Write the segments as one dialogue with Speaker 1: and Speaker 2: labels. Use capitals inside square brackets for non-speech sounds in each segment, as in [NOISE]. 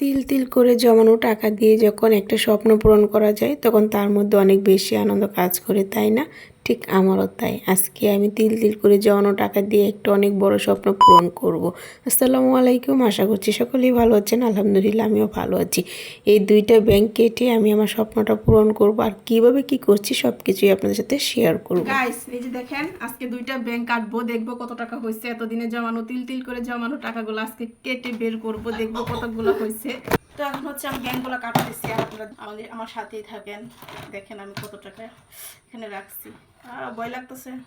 Speaker 1: তিল তিল করে জমানো টাকা দিয়ে যখন একটা স্বপ্ন পূরণ করা যায়, তখন তার মধ্যে অনেক বেশি আনন্দ কাজ করে, তাই না? ঠিক আমারও তাই। আজকে আমি তিল তিল করে জমানো টাকা দিয়ে একটা অনেক বড় স্বপ্ন পূরণ করব। আসসালামু আলাইকুম, আশা করছি সকলেই ভালো আছেন, আলহামদুলিল্লাহ আমিও ভালো আছি। এই দুইটা ব্যাংক কেটে আমি আমার স্বপ্নটা পূরণ করব আর কীভাবে কি করছি সব কিছুই আপনাদের সাথে শেয়ার করব।
Speaker 2: গাইস যে দেখেন, আজকে দুইটা ব্যাংক কাটবো, দেখব কত টাকা হয়েছে এতদিনে জমানো, তিল তিল করে জমানো টাকাগুলো আজকে কেটে বের করব, দেখব কতগুলো হয়েছে তো এখন হচ্ছে আমি ব্যাংকগুলো কাটতেছি আর আপনারা আমাদের আমার সাথেই থাকেন। দেখেন আমি কত টাকা এখানে রাখছি। আহ, ভয় লাগতেছে। [LAUGHS]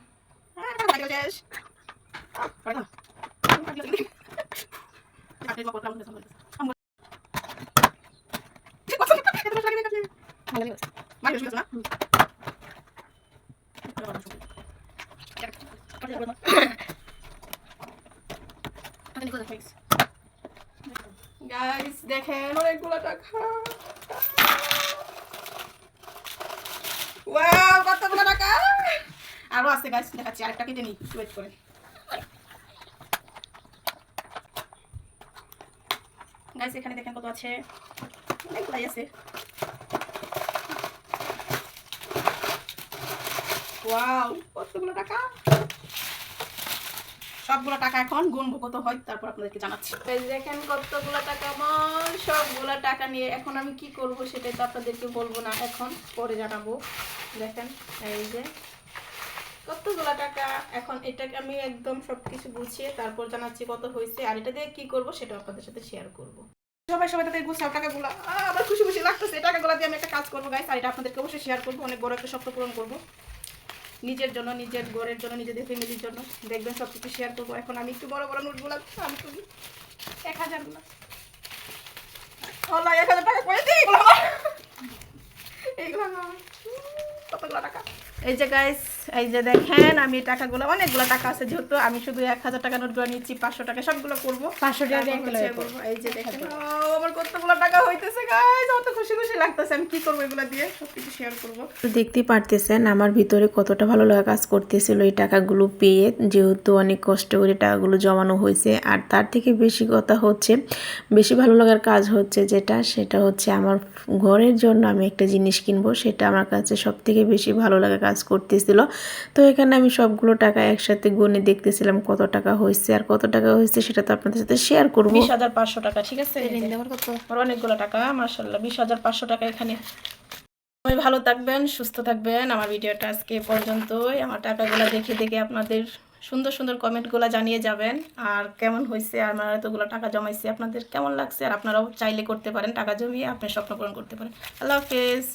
Speaker 2: আহ, গাইস দেখেন। অনেকগুলো টাকা। ওয়াও কতগুলো টাকা? আরও আছে গাইস দেখাচ্ছি আরেকটা কেটে নিই ওয়েট করে। গাইস এখানে দেখেন কত আছে? অনেকগুলাই আছে। ওয়াও কতগুলো টাকা? সবগুলো টাকা এখন গুনবো কত হয় তারপর আপনাদেরকে জানাচ্ছি। এই দেখেন কতগুলো টাকা আমার সবগুলো টাকা নিয়ে এখন আমি কি করব সেটাই তো আপনাদেরকে বলব না এখন পরে জানাব। দেখেন এই যে কতগুলো টাকা এখন এটাকে আমি একদম সবকিছু গুছিয়ে তারপর জানাচ্ছি কত হয়েছে আর এটা দিয়ে কি করব সেটা আপনাদের সাথে শেয়ার করব। সবাই সবাই তাদের গুছাও টাকাগুলো। আমার খুশি খুশি লাগতেছে টাকাগুলো দিয়ে আমি একটা কাজ করব গাইস আর এটা আপনাদেরকে অবশ্যই শেয়ার করব অনেক বড় একটা স্বপ্ন পূরণ করব। নিজের জন্য, নিজের ঘরের জন্য, নিজেদের ফ্যামিলির জন্য। দেখবেন সব কিছু শেয়ার করব। এখন আমি একটু বড় বড় নোটগুলো, আমি তুমি এক হাজার এক হাজার টাকা করে দিই এগুলো আমার এইগুলো আমার কতগুলো টাকা এই যে গাইস এই যে দেখেন আমি টাকাগুলো অনেকগুলো টাকা আছে যেহেতু আমি শুধু এক হাজার টাকা নোটগুলো নিচ্ছি পাঁচশো টাকা সবগুলো করব।
Speaker 3: পাঁচশো টাকা।
Speaker 2: এই যে দেখেন ও, আমার কতগুলো টাকা হইতেছে গাইস অত খুশি খুশি লাগতেছে আমি কি করব এগুলো দিয়ে? সবকিছু শেয়ার করব।
Speaker 1: তো দেখতেই পারতেছেন আমার ভিতরে কতটা ভালো লাগা কাজ করতেছিল এই টাকাগুলো পেয়ে যেহেতু অনেক কষ্ট করে টাকাগুলো জমানো হয়েছে। আর তার থেকে বেশি কথা হচ্ছে বেশি ভালো লাগার কাজ হচ্ছে যেটা সেটা হচ্ছে আমার ঘরের জন্য আমি একটা জিনিস কিনবো সেটা আমার কাছে সব থেকে বেশি ভালো লাগা কাজ করতেছিল। তো এখানে আমি সবগুলো টাকা একসাথে গুনে দেখতেছিলাম কত টাকা হয়েছে আর কত টাকা হয়েছে সেটা তো আপনাদের সাথে শেয়ার করব।
Speaker 2: বিশ হাজার পাঁচশো টাকা ঠিক আছে? অনেকগুলো টাকা মার্শাল্লাহ বিশ হাজার পাঁচশো টাকা এখানে। সবাই ভালো থাকবেন সুস্থ থাকবেন। আমার ভিডিওটা আজকে পর্যন্তই। আমার টাকাগুলো দেখে দেখে আপনাদের সুন্দর সুন্দর কমেন্টগুলো জানিয়ে যাবেন। আর কেমন হয়েছে? আর আমার এতগুলো টাকা জমাইছি আপনাদের কেমন লাগছে? আর আপনারাও চাইলে করতে পারেন। টাকা জমিয়ে আপনার স্বপ্ন পূরণ করতে পারেন। আল্লাহ হাফেজ।